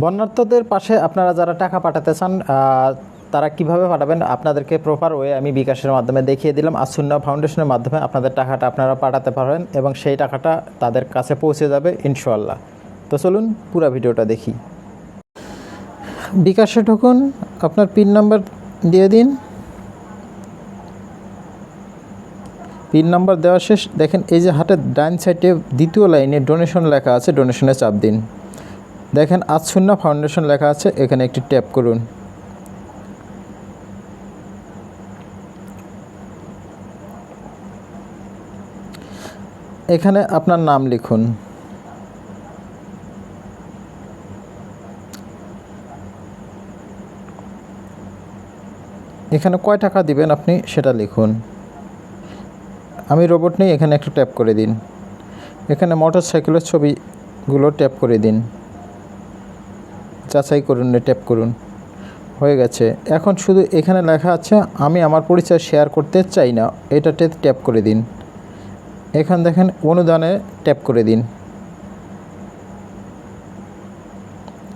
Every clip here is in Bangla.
বন্যার্থদের পাশে আপনারা যারা টাকা পাঠাতে চান তারা কীভাবে পাঠাবেন আপনাদেরকে প্রপার ওয়ে আমি বিকাশের মাধ্যমে দেখিয়ে দিলাম। আসুন্না ফাউন্ডেশনের মাধ্যমে আপনাদের টাকাটা আপনারা পাঠাতে পারবেন এবং সেই টাকাটা তাদের কাছে পৌঁছে যাবে ইনশাল্লাহ তো চলুন পুরো ভিডিওটা দেখি। বিকাশে ঢুকুন, আপনার পিন নাম্বার দিয়ে দিন। পিন নাম্বার দেওয়া শেষ। দেখেন এই যে হাটের ডান সাইডে দ্বিতীয় লাইনে ডোনেশন লেখা আছে ডোনেশনে চাপ দিন। দেখেন আজসুন্না ফাউন্ডেশন লেখা আছে, এখানে একটি ট্যাপ করুন। এখানে আপনার নাম লিখুন। এখানে কয় টাকা দিবেন আপনি সেটা লিখুন। আমি রোবট নেই এখানে একটু ট্যাপ করে দিন। এখানে মোটর সাইকেলের ছবিগুলো ট্যাপ করে দিন। যাচাই করুন ট্যাপ করুন। হয়ে গেছে। এখন শুধু এখানে লেখা আছে, আমি আমার পরিচয় শেয়ার করতে চাই না। এটাতে ট্যাপ করে দিন। এখান দেখেন, অনুদানে ট্যাপ করে দিন।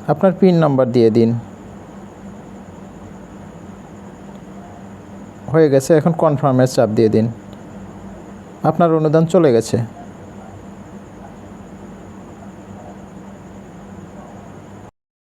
আপনার পিন নাম্বার দিয়ে দিন। হয়ে গেছে। এখন কনফার্মের চাপ দিয়ে দিন। আপনার অনুদান চলে গেছে।